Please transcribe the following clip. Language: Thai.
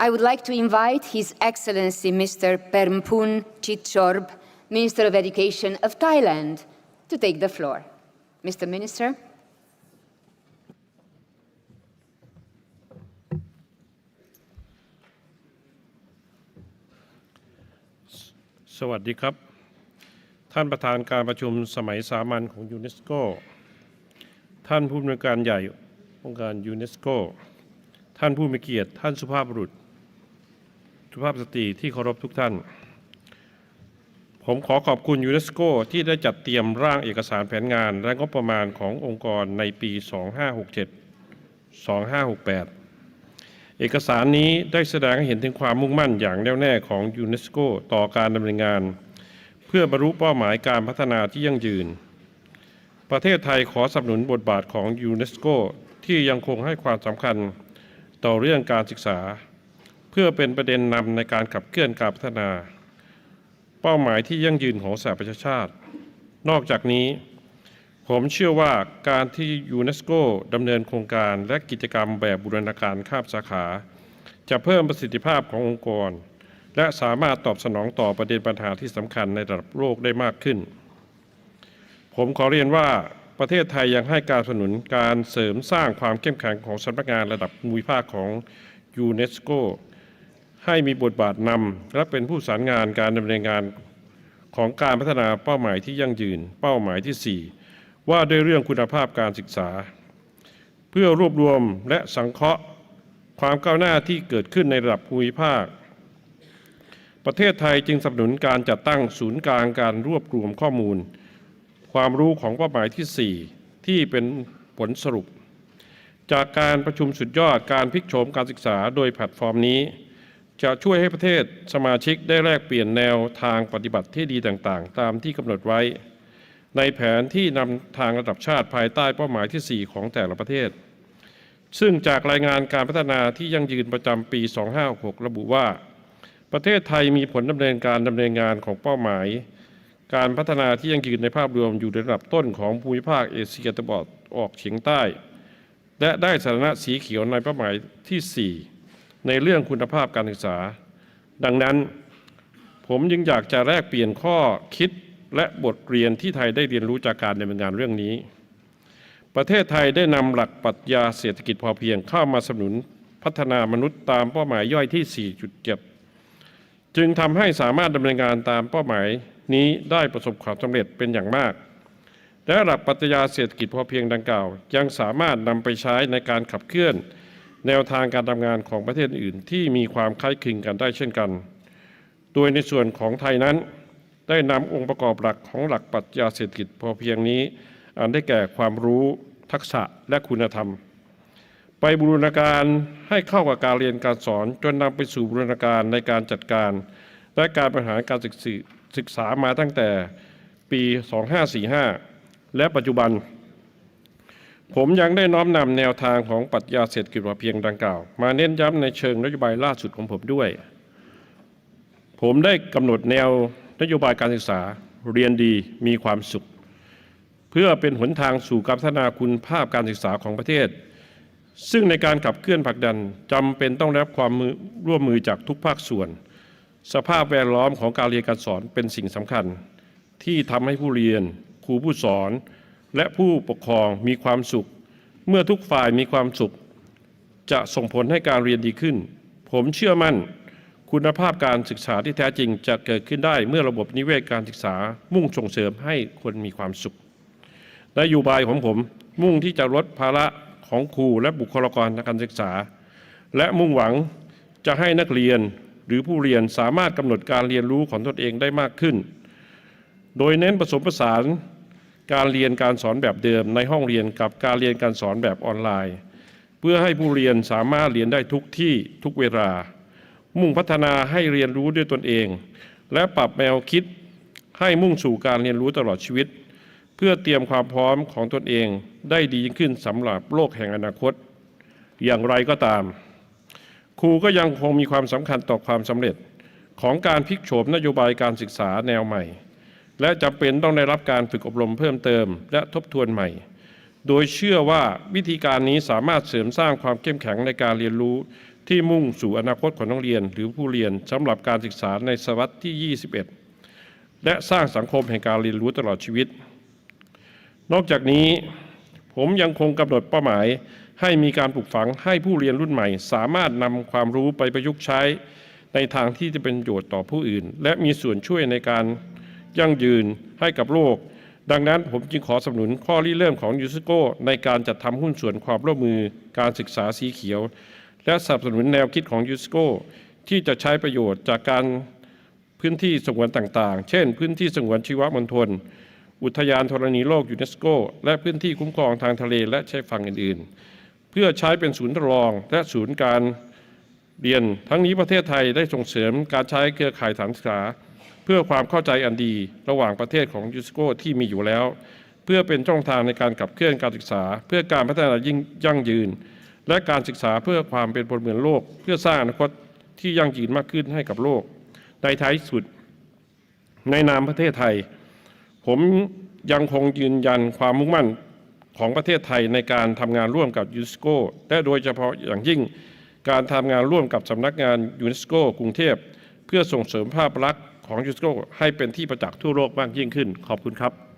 I would like to invite His Excellency Mr. Permpun Chitchorb, Minister of Education of Thailand, to take the floor. Mr. Minister. สวัสดีครับ ท่านประธานการประชุมสมัยสามัญของยูเนสโก ท่านผู้อำนวยการใหญ่องค์การยูเนสโก ท่านผู้มีเกียรติ ท่านสุภาพบุรุษ สุภาพสตรีที่เคารพทุกท่าน ผมขอขอบคุณยูเนสโกที่ได้จัดเตรียมร่างเอกสารแผนงาน และงบประมาณขององค์กรในปี 2567 2568 เอกสารนี้ได้แสดงให้เห็นถึงความมุ่งมั่นอย่างแน่วแน่ของยูเนสโกต่อการดำเนินงาน เพื่อบรรลุเป้าหมายการพัฒนาที่ยั่งยืน ประเทศไทยขอสนับสนุนบทบาทของยูเนสโกที่ยังคงให้ความสำคัญต่อเรื่องการศึกษา เพื่อเป็นประเด็นนำในการขับเคลื่อนการพัฒนา เป้าหมายที่ยั่งยืนของสหประชาชาติ นอกจากนี้ ผมเชื่อว่าการที่ยูเนสโกดำเนินโครงการและกิจกรรมแบบบูรณาการข้ามสาขา จะเพิ่มประสิทธิภาพขององค์กร และสามารถตอบสนองต่อประเด็นปัญหาที่สำคัญในระดับโลกได้มากขึ้น ผมขอเรียนว่าประเทศไทยยังให้การสนับสนุนการเสริมสร้างความเข้มแข็งของสำนักงานระดับภูมิภาคของยูเนสโก ให้มีบทบาทนำและเป็นผู้สารงานการดำเนินงานของการพัฒนาเป้าหมายที่ยั่งยืน เป้าหมายที่ 4 ว่าด้วยเรื่องคุณภาพการศึกษา เพื่อรวบรวมและสังเคราะห์ความก้าวหน้าที่เกิดขึ้นในระดับภูมิภาค ประเทศไทยจึงสนับสนุนการจัดตั้งศูนย์กลางการรวบรวมข้อมูล ความรู้ของเป้าหมายที่ 4 ที่เป็นผลสรุป จากการประชุมสุดยอดการพลิกโฉมการศึกษาโดยแพลตฟอร์มนี้ จะช่วยให้ประเทศสมาชิกได้แลกเปลี่ยนแนวทางปฏิบัติที่ดีต่างๆ ตามที่กำหนดไว้ ในแผนที่นำทางระดับชาติภายใต้เป้าหมายที่ 4 ของแต่ละประเทศ ซึ่งจากรายงานการพัฒนาที่ยั่งยืนประจำปี 2566 ระบุว่า ประเทศไทยมีผลดำเนินการดำเนินงานของเป้าหมาย การพัฒนาที่ยั่งยืนในภาพรวมอยู่ในระดับต้นของภูมิภาคเอเชียตะวันออกเฉียงใต้ และได้สถานะสีเขียวในเป้าหมายที่ 4 ในเรื่องคุณภาพการศึกษา ดังนั้น ผมยังอยากจะแลกเปลี่ยนข้อคิดและบทเรียนที่ไทยได้เรียนรู้จากการดำเนินงานเรื่องนี้ ประเทศไทยได้นำหลักปรัชญาเศรษฐกิจพอเพียงเข้ามาสนับสนุนพัฒนามนุษย์ตามเป้าหมายย่อยที่ 4.7 จึงทำให้สามารถดำเนินงานตามเป้าหมายนี้ได้ประสบความสำเร็จเป็นอย่างมากและหลักปรัชญาเศรษฐกิจพอเพียงดังกล่าว ยังสามารถนำไปใช้ในการขับเคลื่อน แนวทางการทำงานของประเทศอื่นที่มีความคล้ายคลึงกันได้เช่นกัน โดยในส่วนของไทยนั้น ได้นำองค์ประกอบหลักของหลักปรัชญาเศรษฐกิจพอเพียงนี้ อันได้แก่ความรู้ทักษะและคุณธรรม ไปบูรณาการให้เข้ากับการเรียนการสอน จนนำไปสู่บูรณาการในการจัดการ และการบริหารการศึกษาศึกษามาตั้งแต่ปี 2545 และปัจจุบัน ผมยังได้น้อมนำแนวทางของปรัชญาเศรษฐกิจพอเพียงดังกล่าว มาเน้นย้ำในเชิงนโยบายล่าสุดของผมด้วย ผมได้กำหนดแนวนโยบายการศึกษาเรียนดีมีความสุข เพื่อเป็นหนทางสู่การพัฒนาคุณภาพการศึกษาของประเทศ ซึ่งในการขับเคลื่อนผลักดันจำเป็นต้องรับความมร่วมมือจากทุกภาคส่วน สภาพแวดล้อมของการเรียนการสอนเป็นสิ่งสำคัญ ที่ทำให้ผู้เรียน ครูผู้สอน และผู้ปกครองมีความสุข เมื่อทุกฝ่ายมีความสุข จะส่งผลให้การเรียนดีขึ้น ผมเชื่อมั่น คุณภาพการศึกษาที่แท้จริงจะเกิดขึ้นได้เมื่อระบบนิเวศการศึกษา มุ่งส่งเสริมให้คนมีความสุขนโยบายของผมมุ่งที่จะลดภาระของครูและบุคลากรทางการศึกษา และมุ่งหวังจะให้นักเรียนหรือผู้เรียนสามารถกำหนดการเรียนรู้ของตนเองได้มากขึ้น โดยเน้นผสมผสาน การเรียนการสอนแบบเดิมในห้องเรียนกับการเรียนการสอนแบบออนไลน์ เพื่อให้ผู้เรียนสามารถเรียนได้ทุกที่ทุกเวลา มุ่งพัฒนาให้เรียนรู้ด้วยตนเอง และปรับแนวคิดให้มุ่งสู่การเรียนรู้ตลอดชีวิต เพื่อเตรียมความพร้อมของตนเองได้ดียิ่งขึ้นสำหรับโลกแห่งอนาคต อย่างไรก็ตาม ครูก็ยังคงมีความสำคัญต่อความสำเร็จของการพลิกโฉมนโยบายการศึกษาแนวใหม่ และจำเป็นต้องได้รับการฝึกอบรมเพิ่มเติม และทบทวนใหม่ โดยเชื่อว่าวิธีการนี้สามารถเสริมสร้างความเข้มแข็งในการเรียนรู้ ที่มุ่งสู่อนาคตของนักเรียน หรือผู้เรียนสำหรับการศึกษาในศตวรรษที่ 21 และสร้างสังคมแห่งการเรียนรู้ตลอดชีวิต นอกจากนี้ผมยังคงกำหนดเป้าหมายให้มีการปลูกฝังให้ผู้เรียนรุ่นใหม่ สามารถนำความรู้ไปประยุกต์ใช้ในทางที่จะเป็นประโยชน์ต่อผู้อื่น และมีส่วนช่วยในการ ยั่งยืนให้กับโลก ดังนั้นผมจึงขอสนับสนุนข้อริเริ่มของยูสโกในการจัดทำหุ้นส่วนความร่วมมือการศึกษาสีเขียว และสนับสนุนแนวคิดของยูสโกที่จะใช้ประโยชน์จากการพื้นที่สงวนต่างๆ เช่น พื้นที่สงวนชีวมณฑลอุทยานธรณีโลกยูเนสโก และพื้นที่คุ้มครองทางทะเลและชายฝั่งอื่นๆ เพื่อใช้เป็นศูนย์ทดลองและศูนย์การเรียนทั้งนี้ประเทศไทยได้ส่งเสริมการใช้เครือข่ายฐานศึกษา เพื่อความเข้าใจอันดีระหว่างประเทศของยูเนสโกที่มีอยู่แล้ว เพื่อเป็นช่องทางในการขับเคลื่อนการศึกษา เพื่อการพัฒนายิ่งยั่งยืน และการศึกษาเพื่อความเป็นพลเมืองโลก เพื่อสร้างอนาคตที่ยั่งยืนมากขึ้นให้กับโลก ในท้ายสุด ในนามประเทศไทย ผมยังคงยืนยันความมุ่งมั่นของประเทศไทยในการทำงานร่วมกับยูเนสโกและโดยเฉพาะอย่างยิ่งการทำงานร่วมกับสำนักงานยูเนสโกกรุงเทพ เพื่อส่งเสริมภาพลักษณ์ ของยูสโกให้เป็นที่ประจักษ์ทั่วโลกมากยิ่งขึ้น ขอบคุณครับ